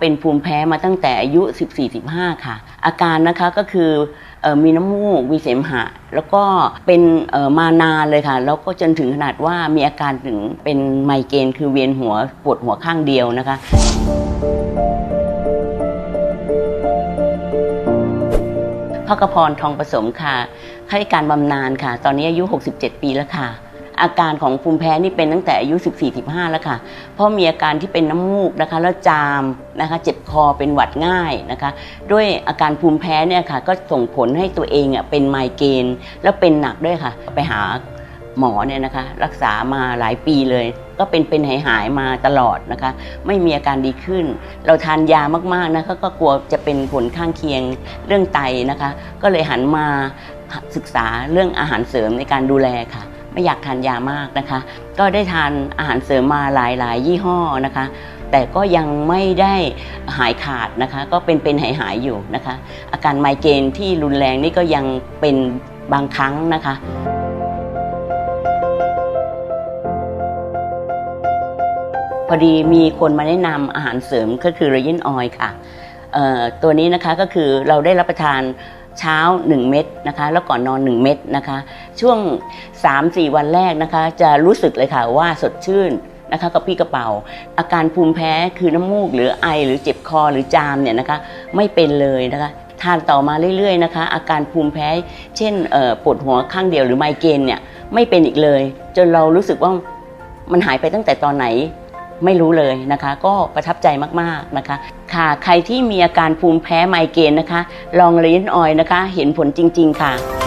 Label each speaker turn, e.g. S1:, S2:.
S1: เป็นภูมิแพ้มาตั้งแต่อายุ 14-15 ค่ะ อาการนะคะก็คืออมีน้ำมูก มีเสมหะ แล้วก็เป็นมานานเลยค่ะ แล้วก็จนถึงขนาดว่ามีอาการถึงเป็นไมเกรนคือเวียนหัวปวดหัวข้างเดียวนะคะพระกพรทองผสมค่ะข้าราชการบำนาญค่ะ ตอนนี้อายุ 67 ปีแล้วค่ะ อาการของภูมิแพ้นี่เป็นตั้งแต่อายุ 14-15 แล้วค่ะ เพราะมีอาการที่เป็นน้ำมูกนะคะ แล้วจามนะคะ เจ็บคอเป็นหวัดง่ายนะคะ ด้วยอาการภูมิแพ้เนี่ยค่ะ ก็ส่งผลให้ตัวเองอะเป็นไมเกรนแล้วเป็นหนักด้วยค่ะ ไปหาหมอเนี่ยนะคะ รักษามาหลายปีเลย ก็เป็นเป็นหายหายๆมาตลอดนะคะ ไม่มีอาการดีขึ้น เราทานยามากๆนะคะก็กลัวจะเป็นผลข้างเคียงเรื่องไตนะคะ ก็เลยหันมาศึกษาเรื่องอาหารเสริมในการดูแลค่ะ ไม่อยากทานยามากนะคะ ก็ได้ทานอาหารเสริมมาหลายๆ ยี่ห้อนะคะ แต่ก็ยังไม่ได้หายขาดนะคะ ก็เป็นเป็นหายหายๆอยู่นะคะ อาการไมเกรนที่รุนแรงนี่ก็ยังเป็นบางครั้งนะคะพอดีมีคนมาแนะนำอาหารเสริมก็คือ r a y i n Oil ค่ะตัวนี้นะคะก็คือเราได้รับประทาน เช้า 1 เม็ดนะคะ แล้วก่อนนอน 1 เม็ดนะคะ ช่วง 3-4 วันแรกนะคะ จะรู้สึกเลยค่ะว่าสดชื่นนะคะกับพี่กระเป๋า อาการภูมิแพ้คือน้ำมูก หรือไอหรือเจ็บคอหรือจามเนี่ยนะคะ ไม่เป็นเลยนะคะทานต่อมาเรื่อยๆนะคะ อาการภูมิแพ้ เช่นปวดหัวข้างเดียวหรือไมเกรนเนี่ยไม่เป็นอีกเลย จนเรารู้สึกว่ามันหายไปตั้งแต่ตอนไหน ไม่รู้เลยนะคะ ก็ประทับใจมากๆนะคะ ค่ะใครที่มีอาการภูมิแพ้ไมเกรนนะคะ ลองเลียนออยนะคะ เห็นผลจริง ๆ ค่ะ